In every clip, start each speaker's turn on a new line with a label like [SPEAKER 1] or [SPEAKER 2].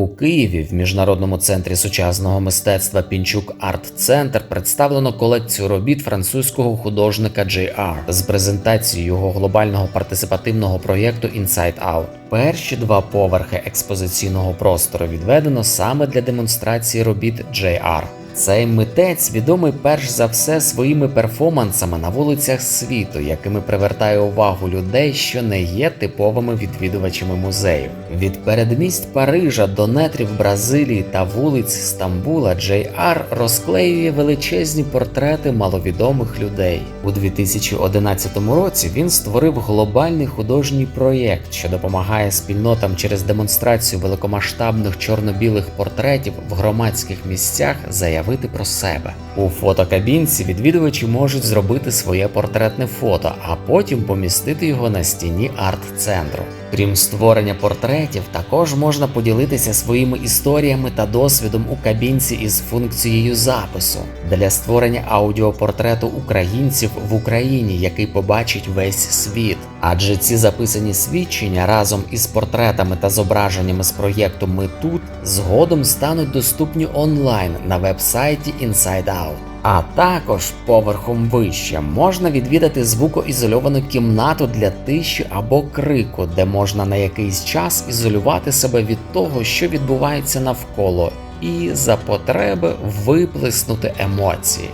[SPEAKER 1] У Києві в міжнародному центрі сучасного мистецтва Пінчук Арт Центр представлено колекцію робіт французького художника J.R. з презентацією його глобального партисипативного проєкту Inside Out. Перші два поверхи експозиційного простору відведено саме для демонстрації робіт J.R. Цей митець відомий перш за все своїми перформансами на вулицях світу, якими привертає увагу людей, що не є типовими відвідувачами музеїв. Від передмість Парижа до нетрів Бразилії та вулиць Стамбула Джей Ар розклеює величезні портрети маловідомих людей. У 2011 році він створив глобальний художній проєкт, що допомагає спільнотам через демонстрацію великомасштабних чорно-білих портретів в громадських місцях заявити про себе. У фотокабінці відвідувачі можуть зробити своє портретне фото, а потім помістити його на стіні арт-центру. Крім створення портретів, також можна поділитися своїми історіями та досвідом у кабінці із функцією запису для створення аудіопортрету українців в Україні, який побачить весь світ. Адже ці записані свідчення разом із портретами та зображеннями з проєкту Ми тут згодом стануть доступні онлайн на веб-сайті Inside Out. А також поверхом вище можна відвідати звукоізольовану кімнату для тиші або крику, де можна на якийсь час ізолювати себе від того, що відбувається навколо, і за потреби виплеснути емоції.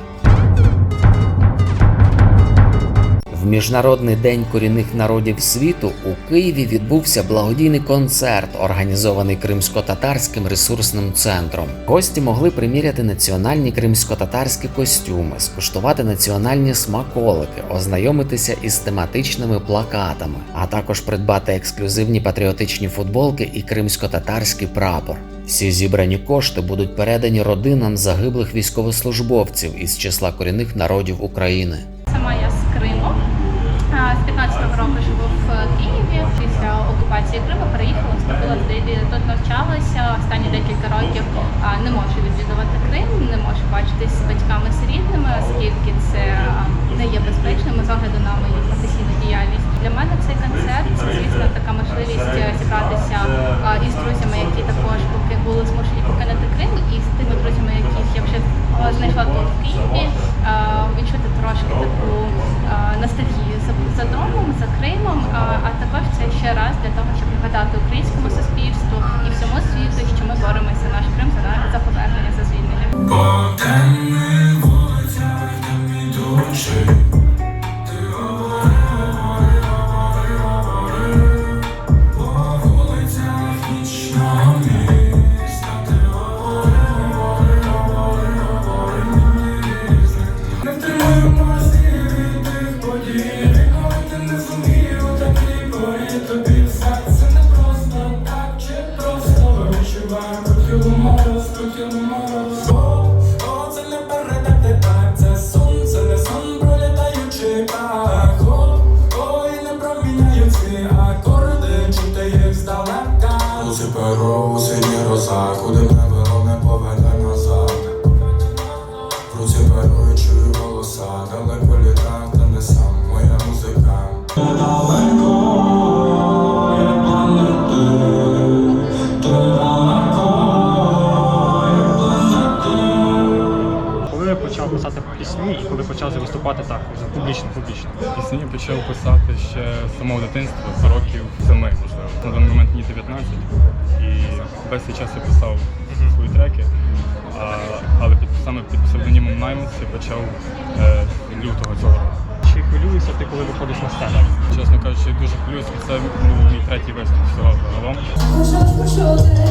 [SPEAKER 1] В Міжнародний день корінних народів світу у Києві відбувся благодійний концерт, організований Кримсько-татарським ресурсним центром. Гості могли приміряти національні кримсько-татарські костюми, скуштувати національні смаколики, ознайомитися із тематичними плакатами, а також придбати ексклюзивні патріотичні футболки і кримсько-татарський прапор. Всі зібрані кошти будуть передані родинам загиблих військовослужбовців із числа корінних народів України.
[SPEAKER 2] Сама я. З 15-го року живу в Києві. Після окупації Криму переїхала, вступила в Диві. Тут навчалася. Останні декілька років не можу відвідувати Крим, не можу бачитись з батьками з рідними, оскільки це не є безпечним з огляду на мою професійну діяльність. Для мене цей концерт це звісно така можливість е, зібратися із друзями, які також поки були змушені покинути Крим, і з тими друзями, яких я вже знайшла тут в Києві, відчути трошки таку а, ностальгію за, за домом, за Кримом, а, а також це ще раз для того, щоб нагадати українському суспільству і всьому світу, що ми боремося наш Крим, за, за повернення за звільнення.
[SPEAKER 3] Перо, у сині роза. Куди мене вело, не поведе назад. В руці перо і чую голоса Далеко літак, та не сам моя музика.
[SPEAKER 4] Коли я почав писати пісні і коли почав виступати так, вже публічно, публічно.
[SPEAKER 5] Пісні почав писати ще з самого дитинства, з років семи, можливо. На даний момент мені 19, і весь цей час я писав свої треки, а, але під, саме під псевдонімом Наймус я почав е, лютого цього року.
[SPEAKER 4] Чи хвилюєшся ти, коли виходиш на сцену?
[SPEAKER 5] Чесно кажучи, я дуже хвилююся. це був мій третій виступ всього загалом.
[SPEAKER 6] Хочеш почути,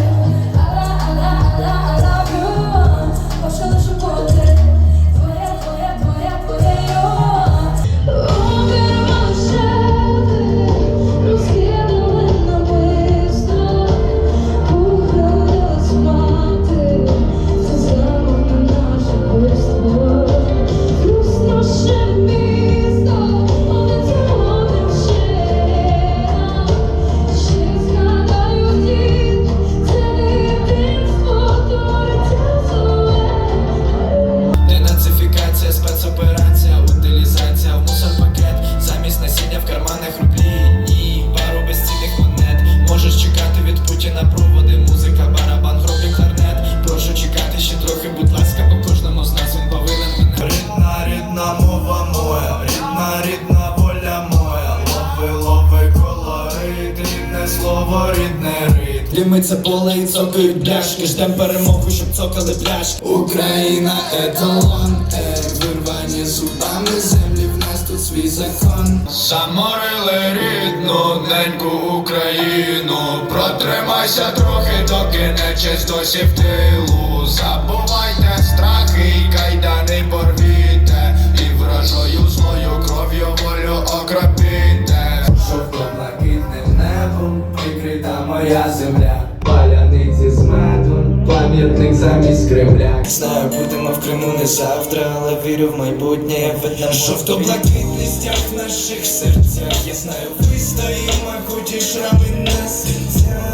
[SPEAKER 6] рідна мова моя, рідна, рідна воля моя, лови, лови колорит, рідне слово, рідне рід Ліми це
[SPEAKER 3] поле і цокають бляшки, ждем перемогу, щоб цокали пляшки. Україна еталон, е, вирвані зубами землі, в нас тут свій закон. Заморили рідну неньку Україну, протримайся трохи, доки не честь досі в тилу. Забувайте страхи й кайдани моя земля. Паляниці з медом, пам'ятник замість Кремля. Знаю, будемо в Криму не завтра, але вірю в майбутнє, як видно Жовто-блакитний стяг в наших серцях. Я знаю, вистоїмо, хоч і шрами на на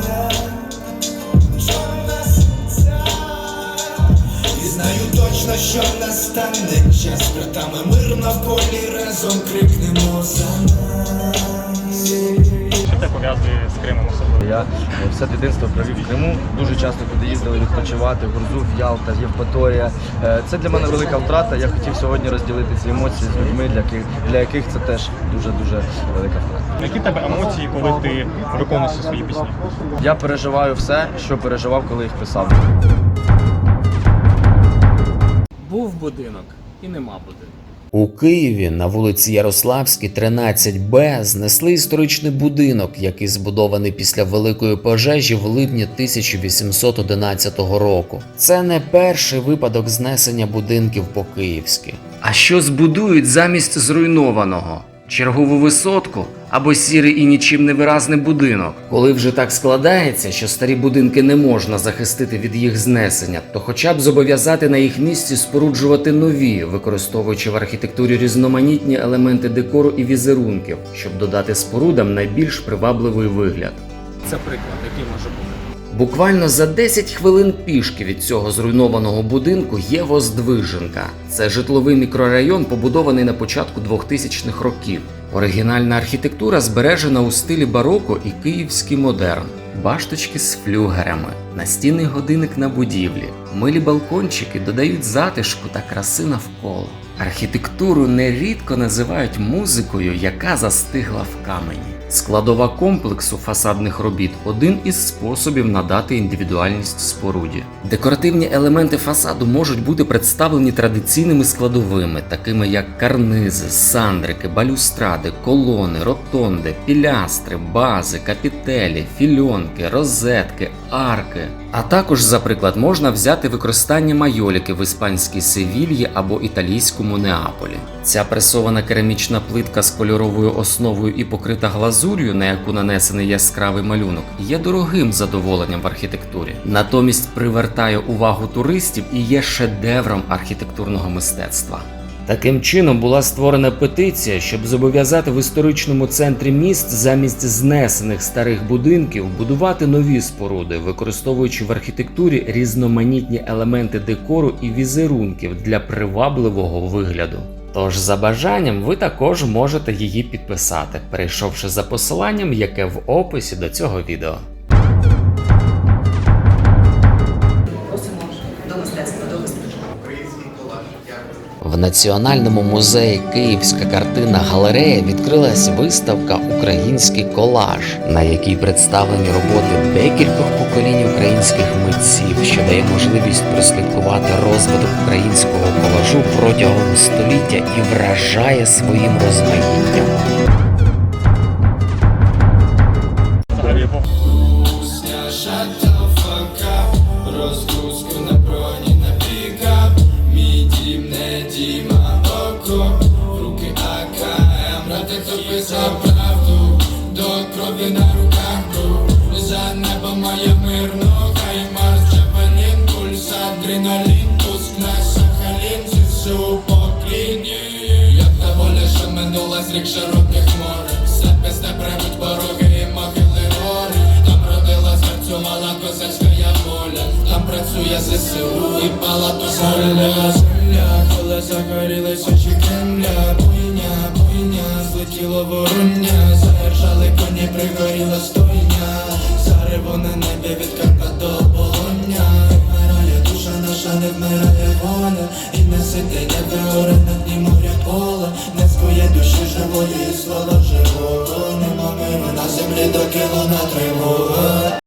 [SPEAKER 3] знаю точно, що настане час. Братами мир навколі разом крикнемо за нас
[SPEAKER 4] те пов'язує з Кримом особливо?
[SPEAKER 7] Я е, все дитинство провів в Криму. Дуже часто туди їздили відпочивати. Гурзуф, Ялта, Євпаторія. Е, Це для мене велика втрата. Я хотів сьогодні розділити ці емоції з людьми, для яких, для яких це теж дуже дуже велика втрата.
[SPEAKER 4] Які тебе емоції, коли ти виконуєш свої пісні?
[SPEAKER 7] Я переживаю все, що переживав, коли їх писав.
[SPEAKER 8] Був будинок і нема будинку.
[SPEAKER 1] У Києві на вулиці Ярославській, 13Б, знесли історичний будинок, який збудований після великої пожежі в липні 1811 року. Це не перший випадок знесення будинків по-київськи. А що збудують замість зруйнованого? Чергову висотку або сірий і нічим не виразний будинок. Коли вже так складається, що старі будинки не можна захистити від їх знесення, то хоча б зобов'язати на їх місці споруджувати нові, використовуючи в архітектурі різноманітні елементи декору і візерунків, щоб додати спорудам найбільш привабливий вигляд.
[SPEAKER 8] Це приклад, який може бути.
[SPEAKER 1] Буквально за 10 хвилин пішки від цього зруйнованого будинку є Воздвиженка. Це житловий мікрорайон, побудований на початку 2000-х років. Оригінальна архітектура збережена у стилі бароко і київський модерн. Башточки з флюгерами, настінний годинник на будівлі, милі балкончики додають затишку та краси навколо. Архітектуру нерідко називають музикою, яка застигла в камені. Складова комплексу фасадних робіт один із способів надати індивідуальність споруді. Декоративні елементи фасаду можуть бути представлені традиційними складовими, такими як карнизи, сандрики, балюстради, колони, ротонди, пілястри, бази, капітелі, фільонки, розетки, арки. А також, за приклад, можна взяти використання майоліки в іспанській Севільї або італійському Неаполі. Ця пресована керамічна плитка з кольоровою основою і покрита глазур'ю, на яку нанесений яскравий малюнок, є дорогим задоволенням в архітектурі. Натомість привертає увагу туристів і є шедевром архітектурного мистецтва. Таким чином була створена петиція, щоб зобов'язати в історичному центрі міст замість знесених старих будинків будувати нові споруди, використовуючи в архітектурі різноманітні елементи декору і візерунків для привабливого вигляду. Тож за бажанням ви також можете її підписати, перейшовши за посиланням, яке в описі до цього відео. В Національному музеї Київська картина галерея відкрилась виставка Український колаж, на якій представлені роботи декількох поколінь українських митців, що дає можливість прослідкувати розвиток українського колажу протягом століття і вражає своїм розмаїттям.
[SPEAKER 3] Писав правду До крові на руках був. За небо моє мирно Хай Марс, Джапанін, пульс, адреналін Пуск на Сахалін, ЗСУ покліні. Як та воля, що минула з рік широких море Все пизде прибуть пороги і могили гори. Там родилась, працювала козацька воля. Там працює ЗСУ і палату земля Земля, коли загорілись очі Кремля бойня, злетіло вороння заржали коні, пригоріла стойня. Зарево на небі від карпа до полоння. Вмирає душа наша, не вмирає воля. І не сидить, не вигоре на дні моря поле Не своє душі живої, і слава живого. Нема миру на землі до кілометрів